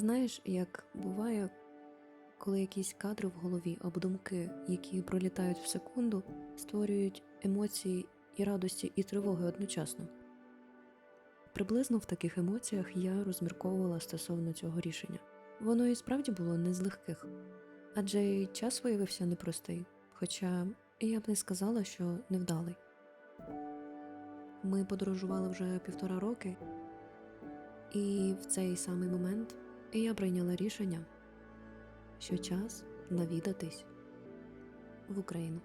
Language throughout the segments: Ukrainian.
Знаєш, як буває, коли якісь кадри в голові або думки, які пролітають в секунду, створюють емоції і радості, і тривоги одночасно. Приблизно в таких емоціях я розмірковувала стосовно цього рішення. Воно і справді було не з легких, адже й час виявився непростий, хоча я б не сказала, що невдалий. Ми подорожували вже півтора роки, і в цей самий момент я прийняла рішення, що час навідатись в Україну.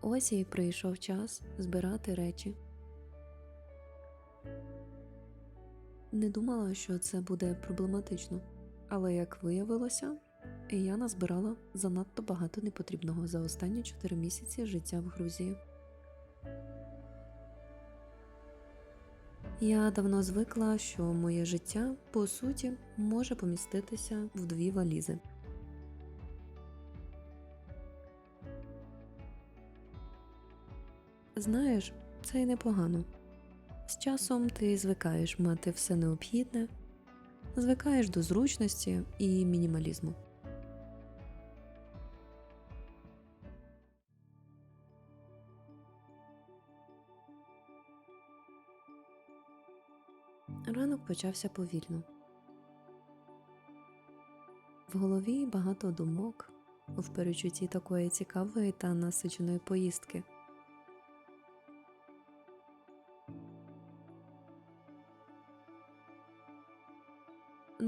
Ось і прийшов час збирати речі. Не думала, що це буде проблематично, але як виявилося, я назбирала занадто багато непотрібного за останні 4 місяці життя в Грузії. Я давно звикла, що моє життя по суті може поміститися в дві валізи. Знаєш, це й непогано. З часом ти звикаєш мати все необхідне, звикаєш до зручності і мінімалізму. Ранок почався повільно. В голові багато думок в перечутті такої цікавої та насиченої поїздки.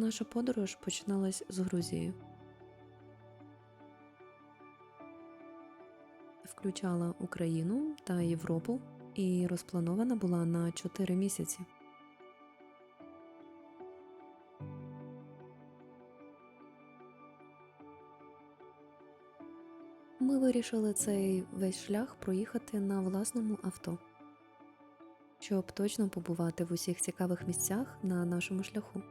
Наша подорож починалась з Грузії. Включала Україну та Європу і розпланована була на 4 місяці. Ми вирішили цей весь шлях проїхати на власному авто, щоб точно побувати в усіх цікавих місцях на нашому шляху.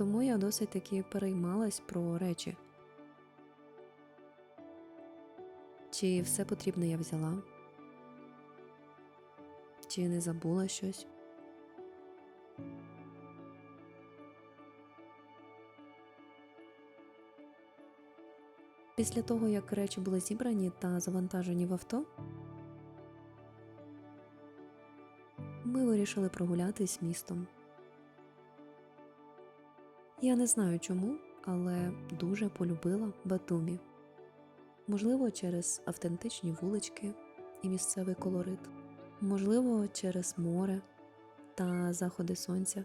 Тому я досить таки переймалась про речі. Чи все потрібне я взяла? Чи не забула щось? Після того, як речі були зібрані та завантажені в авто, ми вирішили прогулятись містом. Я не знаю чому, але дуже полюбила Батумі. Можливо, через автентичні вулички і місцевий колорит, можливо, через море та заходи сонця,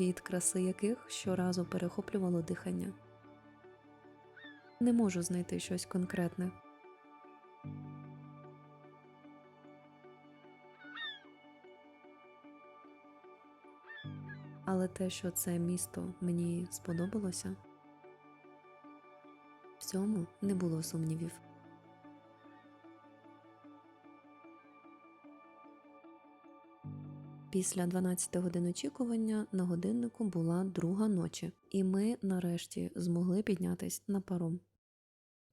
від краси яких щоразу перехоплювало дихання. Не можу знайти щось конкретне. Але те, що це місто мені сподобалося, в цьому не було сумнівів. Після 12 годин очікування на годиннику була друга ночі, і ми нарешті змогли піднятись на паром.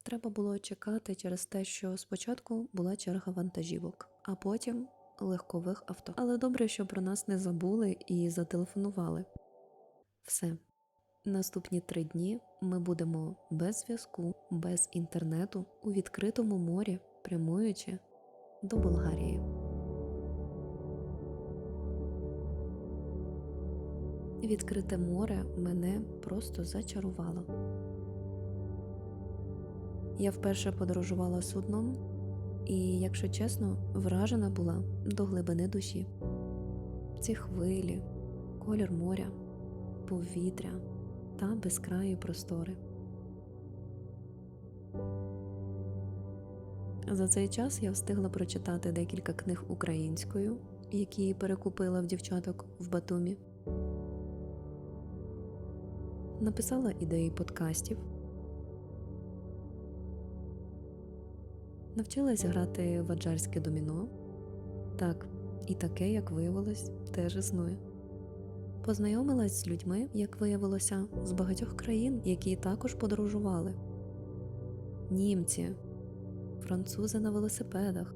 Треба було чекати через те, що спочатку була черга вантажівок, а потім легкових авто. Але добре, що про нас не забули і зателефонували. Все. Наступні три дні ми будемо без зв'язку, без інтернету у відкритому морі, прямуючи до Болгарії. Відкрите море мене просто зачарувало. Я вперше подорожувала судном, і, якщо чесно, вражена була до глибини душі. Ці хвилі, колір моря, повітря та безкраї простори. За цей час я встигла прочитати декілька книг українською, які перекупила в дівчаток в Батумі. Написала ідеї подкастів. Навчилась грати в аджарське доміно. Так, і таке, як виявилось, теж існує. Познайомилась з людьми, як виявилося, з багатьох країн, які також подорожували. Німці, французи на велосипедах.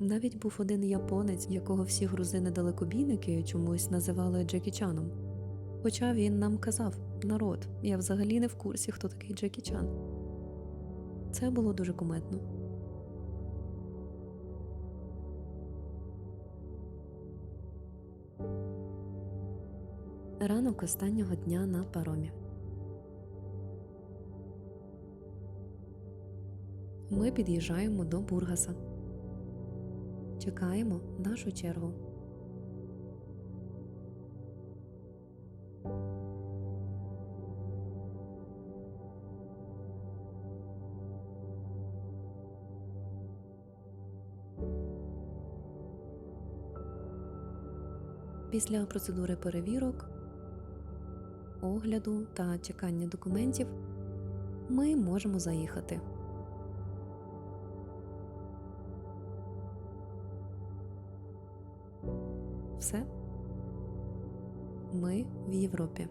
Навіть був один японець, якого всі грузини далекобійники чомусь називали Джекі Чаном. Хоча він нам казав: народ, я взагалі не в курсі, хто такий Джекі Чан. Це було дуже кумедно. Ранок останнього дня на паромі. Ми під'їжджаємо до Бургаса. Чекаємо нашу чергу. Після процедури перевірок, огляду та чекання документів ми можемо заїхати. Все. Ми в Європі.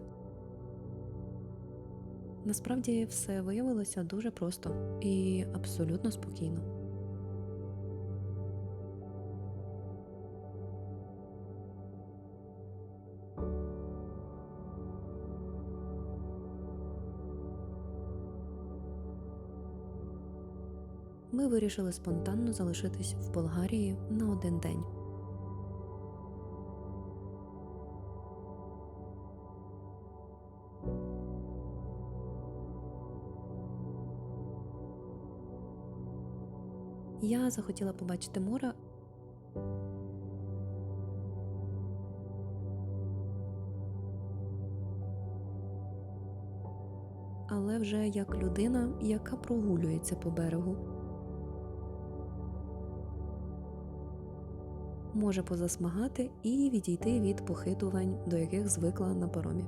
Насправді все виявилося дуже просто і абсолютно спокійно. Ми вирішили спонтанно залишитись в Болгарії на один день. Я захотіла побачити море. Але вже як людина, яка прогулюється по берегу, може позасмагати і відійти від похитувань, до яких звикла на паромі.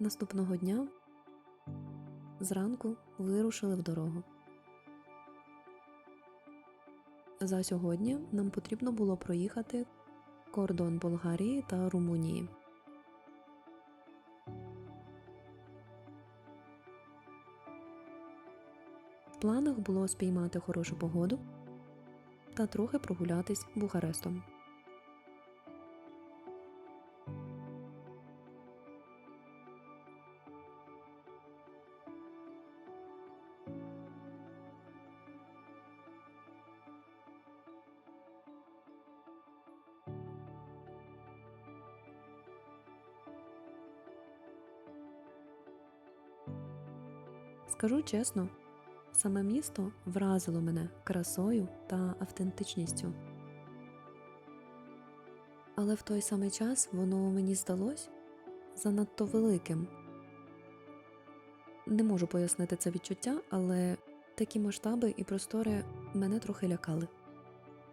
Наступного дня зранку вирушили в дорогу. За сьогодні нам потрібно було проїхати кордон Болгарії та Румунії. В планах було спіймати хорошу погоду та трохи прогулятись Бухарестом. Скажу чесно, саме місто вразило мене красою та автентичністю. Але в той самий час воно мені здалось занадто великим. Не можу пояснити це відчуття, але такі масштаби і простори мене трохи лякали.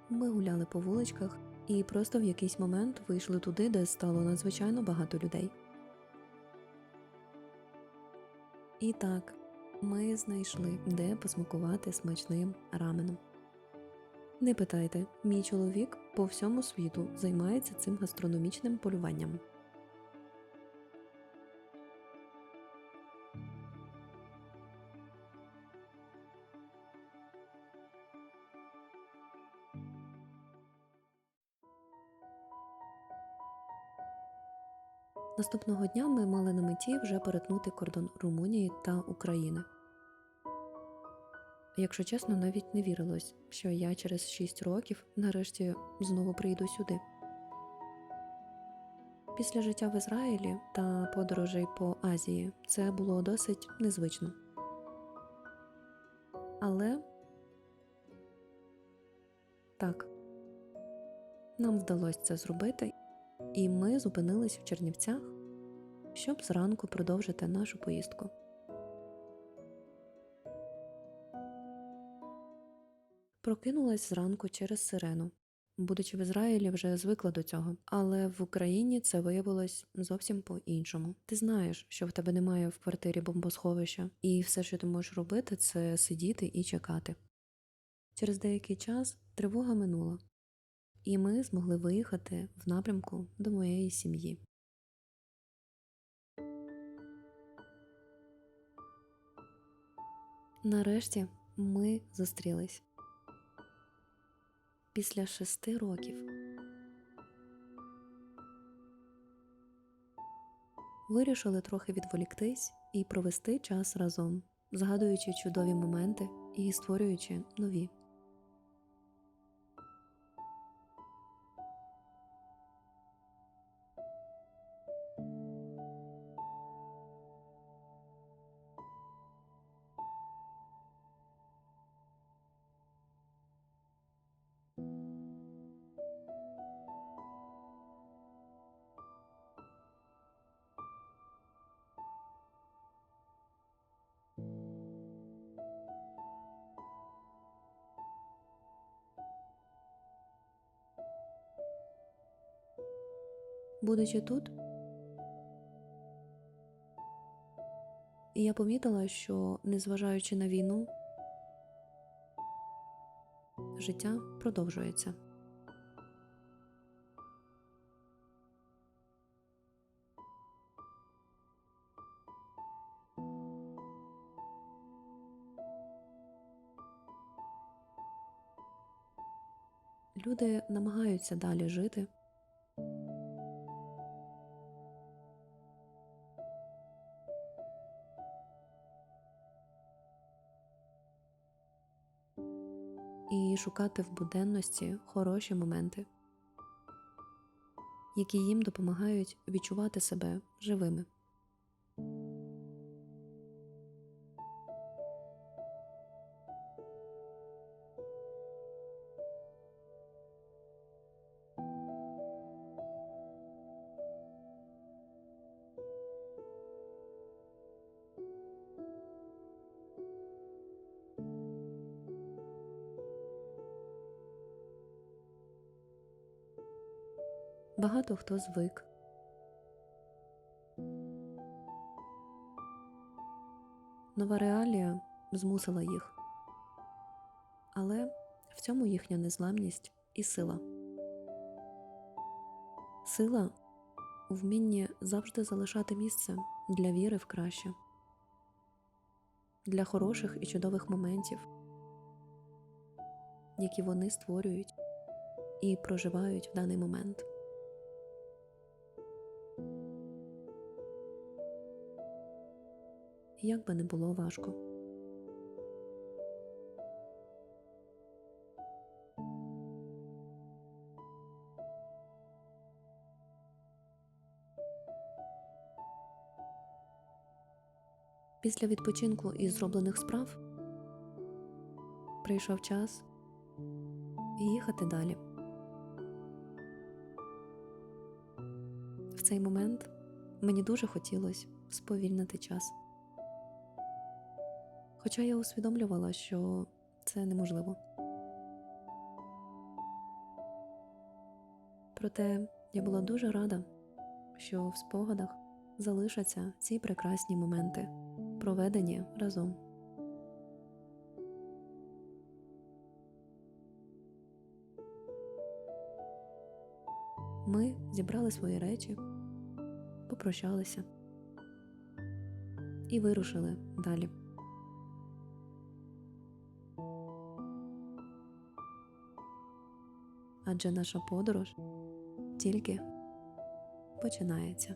Ми гуляли по вуличках і просто в якийсь момент вийшли туди, де стало надзвичайно багато людей. І так, ми знайшли, де посмакувати смачним раменом. Не питайте, мій чоловік по всьому світу займається цим гастрономічним полюванням. Наступного дня ми мали на меті вже перетнути кордон Румунії та України. Якщо чесно, навіть не вірилось, що я через 6 років нарешті знову прийду сюди. Після життя в Ізраїлі та подорожей по Азії це було досить незвично. Але так, нам вдалося це зробити, і ми зупинились в Чернівцях щоб зранку продовжити нашу поїздку. Прокинулась зранку через сирену. Будучи в Ізраїлі, вже звикла до цього, але в Україні це виявилось зовсім по-іншому. Ти знаєш, що в тебе немає в квартирі бомбосховища, і все, що ти можеш робити, це сидіти і чекати. Через деякий час тривога минула, і ми змогли виїхати в напрямку до моєї сім'ї. Нарешті ми зустрілись після шести років. Вирішили трохи відволіктись і провести час разом, згадуючи чудові моменти і створюючи нові. Будучи тут, я помітила, що, незважаючи на війну, життя продовжується. Люди намагаються далі жити. І шукати в буденності хороші моменти, які їм допомагають відчувати себе живими. Багато хто звик. Нова реалія змусила їх, але в цьому їхня незламність і сила. Сила у вмінні завжди залишати місце для віри в краще, для хороших і чудових моментів, які вони створюють і проживають в даний момент. Як би не було важко. Після відпочинку і зроблених справ прийшов час їхати далі. В цей момент мені дуже хотілося сповільнити час. Хоча я усвідомлювала, що це неможливо. Проте я була дуже рада, що в спогадах залишаться ці прекрасні моменти, проведені разом. Ми зібрали свої речі, попрощалися і вирушили далі. Адже наша подорож тільки починається.